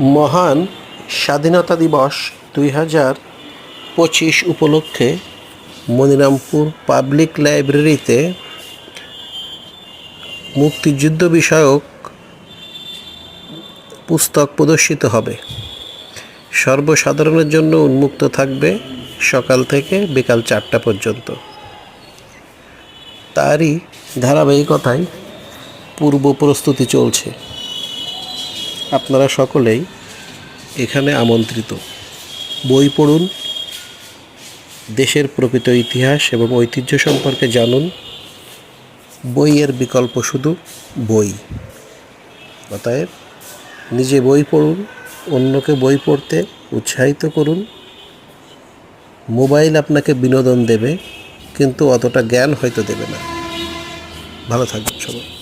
মহান স্বাধীনতা দিবস দুই হাজার পঁচিশ উপলক্ষে মনিরামপুর পাবলিক লাইব্রেরিতে মুক্তিযুদ্ধ বিষয়ক পুস্তক প্রদর্শিত হবে। সর্বসাধারণের জন্য উন্মুক্ত থাকবে সকাল থেকে বিকাল চারটা পর্যন্ত। তারই ধারাবাহিকতায় পূর্ব প্রস্তুতি চলছে। আপনারা সকলেই এখানে আমন্ত্রিত। বই পড়ুন, দেশের প্রকৃত ইতিহাস এবং ঐতিহ্য সম্পর্কে জানুন। বইয়ের বিকল্প শুধু বই। অতএব নিজে বই পড়ুন, অন্যকে বই পড়তে উৎসাহিত করুন। মোবাইল আপনাকে বিনোদন দেবে, কিন্তু অতটা জ্ঞান হয়তো দেবে না। ভালো থাকবেন সবাই।